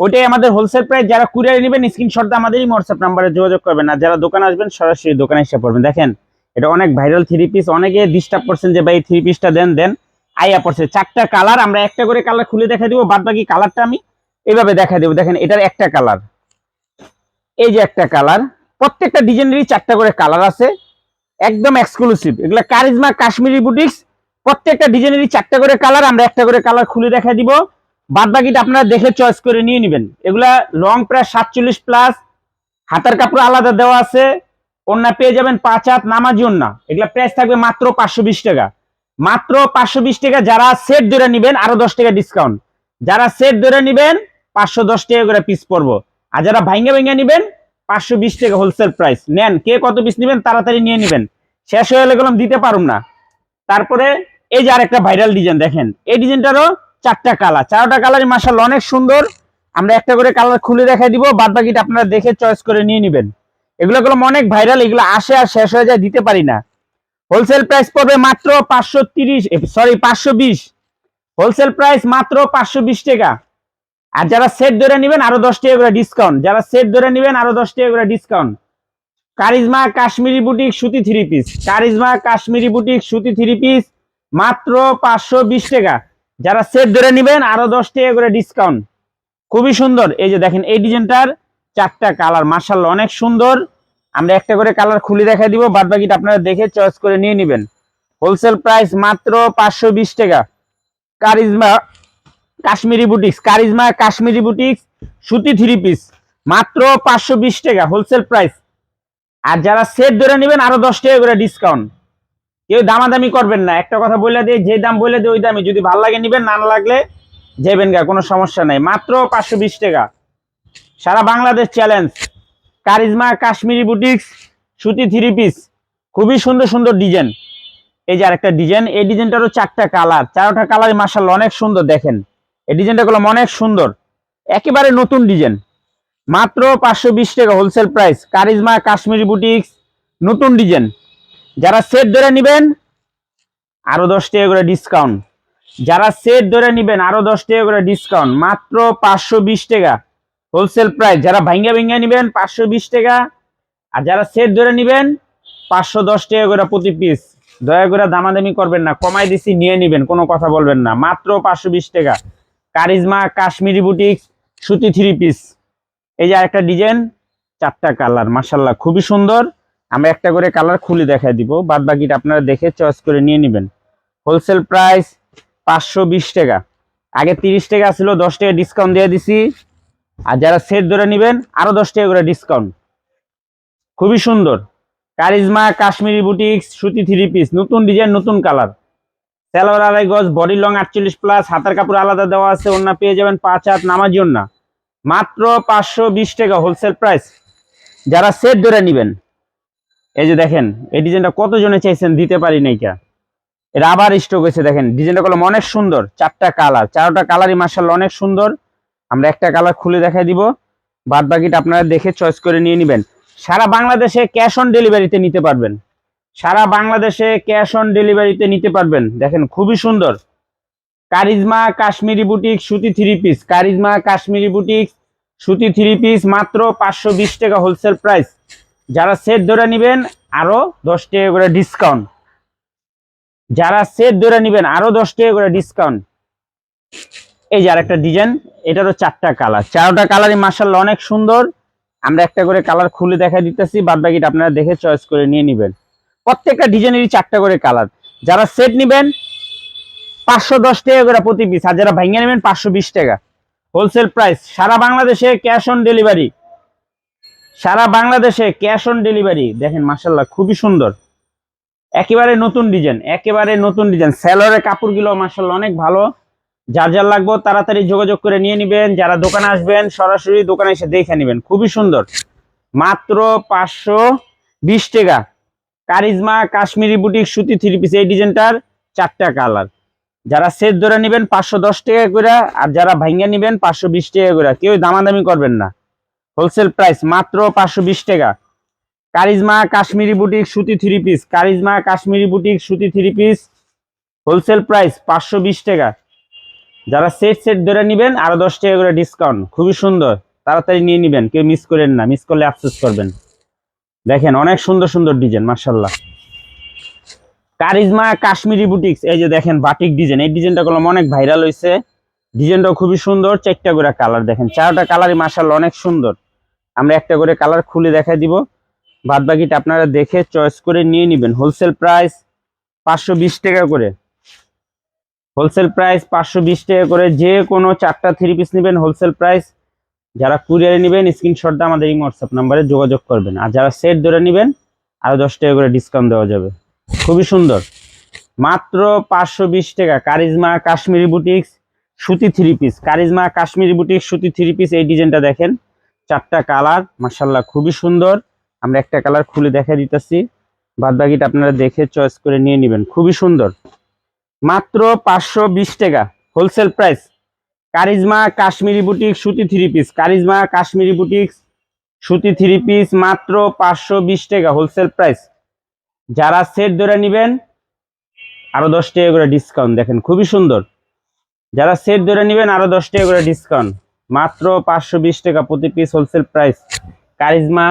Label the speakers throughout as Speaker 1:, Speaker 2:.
Speaker 1: ওটাই আমাদের wholesale price যারা কুরিয়ারে নেবেন স্ক্রিনশটটা আমাদেরই হোয়াটসঅ্যাপ নাম্বারে যোগাযোগ করবেন। আর যারা দোকানে আসবেন, সরাসরি দোকানে এসে পড়বেন। দেখেন, এটা অনেক ভাইরাল থ্রি পিস অনেকে ডিস্টার্ব করছেন যে, ভাই থ্রি পিসটা দেন দেন। আইয়া পড়ছে, চারটা কালার আমরা একটা করে কালার খুলে দেখা দিব, বাদ বাকি কালারটা আমি এইভাবে দেখা দেবো। দেখেন, এটার একটা কালার এই যে একটা কালার প্রত্যেকটা ডিজাইনেরই চারটা করে কালার আছে। একদম এক্সক্লুসিভ এগুলা কারিজমা কাশ্মীরি বুটিক্স প্রত্যেকটা ডিজাইনেরই চারটা করে কালার আমরা একটা করে কালার খুলে দেখা দিব। বাদ বাকিটা আপনারা দেখে চয়েস করে নিয়ে নেবেন। এগুলা লং প্রায় সাতচল্লিশ প্লাস হাতার কাপড় আলাদা দেওয়া আছে ওন্না পেয়ে যাবেন পাঁচ হাত, নামাজি ওন্না এগুলা প্রাইস থাকবে মাত্র পাঁচশো বিশ টাকা। মাত্র পাঁচশো বিশ টাকা যারা সেট ধরে নিবেন, আরও দশ টাকা ডিসকাউন্ট যারা সেট ধরে নিবেন, পাঁচশো দশ টাকা করে পিস পড়ব আর যারা ভাঙ্গা ভাঙ্গা নিবেন, পাঁচশো বিশ টাকা হোলসেল প্রাইস নেন, কে কত পিস নিবেন, তাড়াতাড়ি নিয়ে নিবেন। শেষ হয়ে গেলে গেলাম দিতে পারুম না। তারপরে এই যে আরেকটা ভাইরাল ডিজাইন দেখেন। এই ডিজাইনটারও চারটা কালার। চারটা কালারই মাসাল অনেক সুন্দর। আমরা একটা করে কালার খুলে দেখাই দিব বাদ বাকিটা আপনারা দেখে চয়েস করে নিয়ে নিবেন। এগুলো গুলো অনেক ভাইরাল এগুলো আসে আর শেষ হয়ে যায়, দিতে পারি না। হোলসেল প্রাইস পড়বে মাত্র পাঁচশো তিরিশ সরি পাঁচশো বিশ। হোলসেল প্রাইস মাত্র পাঁচশো বিশ টাকা। আর যারা সেট ধরে নেবেন, আরও দশ টাকা করে ডিসকাউন্ট যারা সেট ধরে নেবেন, আরও দশ টাকা করে ডিসকাউন্ট কারিজমা কাশ্মীরি বুটিক সুতি three piece Karishma Kashmiri boutique সুতি থ্রি পিস মাত্র পাঁচশো বিশ টাকা। যারা সেট ধরে নেবেন, আরও দশ টাকা করে ডিসকাউন্ট খুবই সুন্দর। এই যে দেখেন, এই ডিজাইনটার চারটা কালার মার্শাল অনেক সুন্দর। আমরা একটা করে কালার খুলে দেখাই দিব বাদ বাকিটা আপনারা দেখে চয়েস করে নিয়ে নেবেন। হোলসেল প্রাইস মাত্র পাঁচশো বিশ টাকা। Charisma Kashmiri boutiques charisma Kashmiri boutiques সুতি থ্রি পিস মাত্র পাঁচশো বিশ টাকা হোলসেল প্রাইস আর যারা সেট ধরে নেবেন, আরও দশ টাকা করে ডিসকাউন্ট কেউ দামাদামি করবেন না। একটা কথা বলে দিয়ে যে দাম বলে দিয়ে ওই দামে যদি ভালো লাগে নিবেন, না লাগলে যাবেন গা, কোনো সমস্যা নাই। মাত্র পাঁচশো বিশ টাকা। সারা Bangladesh challenge charisma Kashmiri boutiques সুতি থ্রি পিস খুবই সুন্দর সুন্দর ডিজাইন এই যে আরেকটা ডিজাইন এই ডিজাইনটারও চারটা কালার চারটা কালার মার্শাল অনেক সুন্দর, দেখেন। এই ডিজাইনটা গুলো অনেক সুন্দর। একেবারে নতুন ডিজাইন মাত্র পাঁচশো বিশ টাকা wholesale price Karishma Kashmiri boutiques নতুন ডিজাইন যারা সেট ধরে নেবেন, আরও দশ টাকা করে ডিসকাউন্ট যারা সেট ধরে নেবেন, আরও দশ টাকা করে ডিসকাউন্ট মাত্র পাঁচশো বিশ টাকা হোলসেল প্রাইস যারা ভাঙ্গা ভাঙ্গা নেবেন, পাঁচশো বিশ টাকা। আর যারা সেট ধরে নেবেন, পাঁচশো দশ টাকা করে প্রতি পিস দয়া করে দামাদামি করবেন না, কমাই দিছি, নিয়ে নেবেন, কোনো কথা বলবেন না। মাত্র পাঁচশো বিশ টাকা। কারিজমা কাশ্মীরি বুটিক্স সুতি থ্রি পিস এই যে আরেকটা ডিজাইন চারটা কালার মাসাল্লাহ খুবই সুন্দর। আমরা একটা করে কালার খুলে দেখাই দিব। বাদ বাকিটা আপনারা দেখে চয়েস করে নিয়ে নেবেন। হোলসেল প্রাইস পাঁচশো বিশ টাকা। আগে তিরিশ টাকা ছিল, দশ টাকা ডিসকাউন্ট দিয়ে দিছি। আর যারা সেট ধরে নেবেন আরও দশ টাকা করে ডিসকাউন্ট খুবই সুন্দর। কারিজমা, কাশ্মীরি বুটিক্স সুতি থ্রি পিস নতুন ডিজাইন নতুন কালার সালোয়ার, আড়াই গজ বডি লং আটচল্লিশ প্লাস হাতার কাপড় আলাদা দেওয়া আছে অন্য পেয়ে যাবেন পাঁচ হাত, নামাজি অন্য মাত্র পাঁচশো বিশ টাকা হোলসেল প্রাইস যারা সেট ধরে নেবেন এই যে দেখেন, এই ডিজাইনটা কত জনে চাইছেন দিতে পারি নাই কা? এটা আবার স্টক হয়েছে, দেখেন, ডিজাইনটা কলম অনেক সুন্দর, চারটা কালার, চারটা কালারই মার্শাল অনেক সুন্দর। আমরা একটা কালার খুলে দেখাই দিব, বাদ বাকিটা আপনারা দেখে চয়েস করে নিয়ে নেবেন। সারা বাংলাদেশে ক্যাশ অন ডেলিভারিতে নিতে পারবেন। সারা বাংলাদেশে ক্যাশ অন ডেলিভারিতে নিতে পারবেন। দেখেন, খুবই সুন্দর। কারিজমা কাশ্মীরি বুটিক, সুতি three piece Karizma Kashmiri boutique, সুতি থ্রি পিস মাত্র পাঁচশো বিশ টাকা হোলসেল প্রাইস যারা সেট ধরে নেবেন, আরও দশ টাকা করে ডিসকাউন্ট যারা সেট ধরে নেবেন, আরও দশ টাকা করে ডিসকাউন্ট এই যে আরেকটা ডিজাইন এটারও চারটা কালার চারটা কালারই মার্শাল অনেক সুন্দর। আমরা একটা করে কালার খুলে দেখা দিতেছি বাদ বাকিটা আপনারা দেখে চয়েস করে নিয়ে নেবেন। প্রত্যেকটা ডিজাইনেরই চারটা করে কালার যারা সেট নেবেন, পাঁচশো দশ টাকা করে প্রতি পিস আর যারা ভাঙ্গা নেবেন, পাঁচশো বিশ টাকা। হোলসেল প্রাইস সারা বাংলাদেশে ক্যাশ অন ডেলিভারি সারা বাংলাদেশে ক্যাশ অন ডেলিভারি দেখেন মাসাল্লাহ খুবই সুন্দর। একেবারে নতুন ডিজাইন একেবারে নতুন ডিজাইন স্যালোয়ারের কাপড়গুলো মাসাল্লাহ অনেক ভালো। যার যার লাগবে তাড়াতাড়ি যোগাযোগ করে নিয়ে নিবেন। যারা দোকানে আসবেন, সরাসরি দোকানে এসে দেখে নেবেন। খুবই সুন্দর। মাত্র পাঁচশো বিশ টাকা। কারিজমা, কাশ্মীরি বুটিক, সুতি থ্রি পিস এই ডিজাইনটার চারটা কালার। যারা সেট ধরে নেবেন পাঁচশো দশ টাকা করে, আর যারা ভাঙ্গা নেবেন পাঁচশো বিশ টাকা করে। কেউ দামাদামি করবেন না। হোলসেল প্রাইস মাত্র পাঁচশো বিশ টাকা। কারিজমা কাশ্মীরি বুটিক সুতি three piece, Karizma Kashmiri boutique সুতি থ্রি পিস, হোলসেল প্রাইস পাঁচশো বিশ টাকা। যারা সেট সেট ধরে নেবেন, আরও দশ টাকা করে ডিসকাউন্ট খুবই সুন্দর, তাড়াতাড়ি নিয়ে নেবেন, কেউ মিস করেন না মিস করলে আফসোস করবেন। দেখেন, অনেক সুন্দর সুন্দর ডিজাইন মার্শাল্লাহ কারিজমা কাশ্মীরি বুটিক্স, এই যে দেখেন বাটিক ডিজাইন এই ডিজাইনটা করলাম অনেক ভাইরাল হয়েছে ডিজাইনটাও খুবই সুন্দর, চারটা করে কালার দেখেন, চারটা কালারই মার্শাল্লাহ অনেক সুন্দর। আমরা একটা করে কালার খুলে দেখাই দিব। বাদ বাকিটা আপনারা দেখে চয়েস করে নিয়ে নেবেন। হোলসেল প্রাইস পাঁচশো বিশ টাকা করে। হোলসেল প্রাইস পাঁচশো বিশ টাকা করে। যে কোনো চারটা থ্রি পিস নেবেন হোলসেল প্রাইস যারা কুরিয়ারে নেবেন স্ক্রিনশট দিয়ে আমাদের এই হোয়াটসঅ্যাপ নাম্বারে যোগাযোগ করবেন। আর যারা সেট ধরে নেবেন, আরও দশ টাকা করে ডিসকাউন্ট দেওয়া যাবে। খুবই সুন্দর। মাত্র পাঁচশো বিশ টাকা। কারিজমা কাশ্মীরি বুটিক্স সুতি three piece Karizma Kashmiri boutiques সুতি থ্রি পিস এই ডিজাইনটা দেখেন। চারটা কালার মার্শাল্লাহ খুবই সুন্দর। আমরা একটা কালার খুলে দেখা দিতেছি। বাদ বাকিটা আপনারা দেখে চয়েস করে নিয়ে নেবেন। খুবই সুন্দর। মাত্র পাঁচশো বিশ টাকা। Wholesale price Karizma Kashmiri boutique সুতি three piece Karizma Kashmiri boutique সুতি থ্রি পিস মাত্র পাঁচশো বিশ টাকা হোলসেল প্রাইস যারা সেট ধরে নেবেন, আরও দশ টাকা করে ডিসকাউন্ট দেখেন, খুবই সুন্দর। যারা সেট ধরে নেবেন, আরও দশ টাকা করে ডিসকাউন্ট মাত্র পাঁচশো বিশ টাকা প্রতি piece wholesale price Karizma,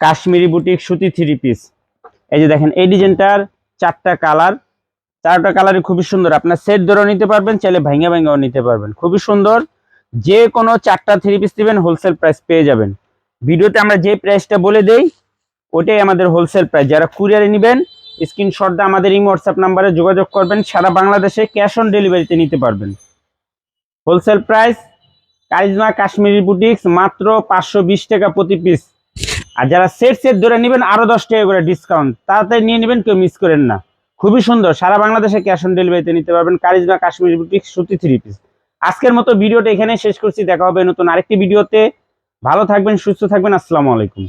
Speaker 1: Kashmiri boutique সুতি থ্রি পিস এই যে দেখেন, এই ডিজাইনটার চারটা কালার চারটা কালারই খুবই সুন্দর। আপনার সেট ধরেও নিতে পারবেন, চাইলে ভাঙ্গা ভাঙ্গাও নিতে পারবেন। খুবই সুন্দর। যে কোনো চারটা থ্রি পিস দিবেন হোলসেল প্রাইস পেয়ে যাবেন। ভিডিওতে আমরা যে প্রাইসটা বলে দেই, ওটাই আমাদের হোলসেল প্রাইস যারা কুরিয়ারে নেবেন স্ক্রিনশট দিয়ে আমাদের এই হোয়াটসঅ্যাপ নাম্বারে যোগাযোগ করবেন। সারা বাংলাদেশে ক্যাশ অন ডেলিভারিতে নিতে পারবেন। Wholesale price Karizma Kashmiri boutiques মাত্র পাঁচশো বিশ টাকা প্রতি পিস। আর যারা সেট সেট ধরে নেবেন আরও দশ টাকা করে ডিসকাউন্ট তাড়াতাড়ি নিয়ে নেবেন, কেউ মিস করেন না। খুবই সুন্দর। সারা বাংলাদেশে ক্যাশ অন ডেলিভারিতে নিতে পারবেন কারিজমা কাশ্মীর বুটিক্স সুতি থ্রি পিস আজকের মতো ভিডিওটা এখানে শেষ করছি। দেখা হবে নতুন আরেকটি ভিডিওতে। ভালো থাকবেন, সুস্থ থাকবেন। আসসালামু আলাইকুম।